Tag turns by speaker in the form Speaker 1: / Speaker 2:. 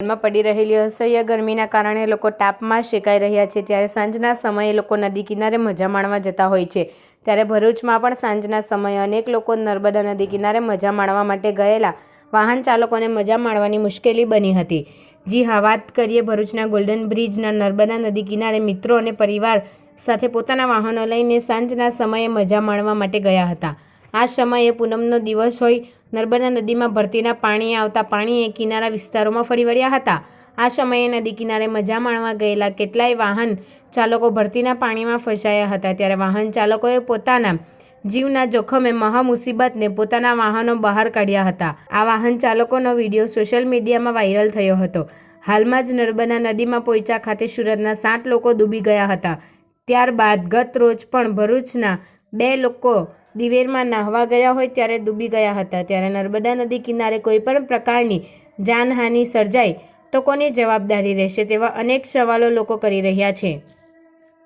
Speaker 1: માં પડી રહેલી અસહ્ય ગરમીના કારણે લોકો તાપમાં શેકાઈ રહ્યા છે. ત્યારે સાંજના સમયે લોકો નદી કિનારે મજા માણવા જતા હોય છે. ત્યારે ભરૂચમાં પણ સાંજના સમયે અનેક લોકો નર્મદા નદી કિનારે મજા માણવા માટે ગયેલા. વાહન ચાલકોને મજા માણવાની મુશ્કેલી બની હતી. જી હા, વાત કરીએ ભરૂચના ગોલ્ડન બ્રિજના નર્મદા નદી કિનારે મિત્રો અને પરિવાર સાથે પોતાના વાહનો લઈને સાંજના સમયે મજા માણવા માટે ગયા હતા. આ સમયે પૂનમનો દિવસ હોય. નર્મદા નદીમાં ભરતીના પાણી આવતા પાણીએ કિનારા વિસ્તારોમાં ફરી વળ્યા હતા. આ સમયે નદી કિનારે મજા માણવા ગયેલા કેટલાય વાહન ચાલકો ભરતીના પાણીમાં ફસાયા હતા. ત્યારે વાહન ચાલકોએ પોતાના જીવના જોખમે મહા મુસીબતને પોતાના વાહનો બહાર કાઢ્યા હતા. આ વાહન ચાલકોનો વીડિયો સોશિયલ મીડિયામાં વાયરલ થયો હતો. હાલમાં જ નર્મદા નદીમાં પોઈચા ખાતે સુરતના સાત લોકો ડૂબી ગયા હતા. ત્યારબાદ ગત રોજ પણ ભરૂચના બે લોકો દિવેરમાં નાહવા ગયા હોય ત્યારે ડૂબી ગયા હતા. ત્યારે નર્મદા નદી કિનારે કોઈ પણ પ્રકારની જાનહાનિ સર્જાય તો કોની જવાબદારી રહેશે તેવા અનેક સવાલો લોકો કરી રહ્યા છે.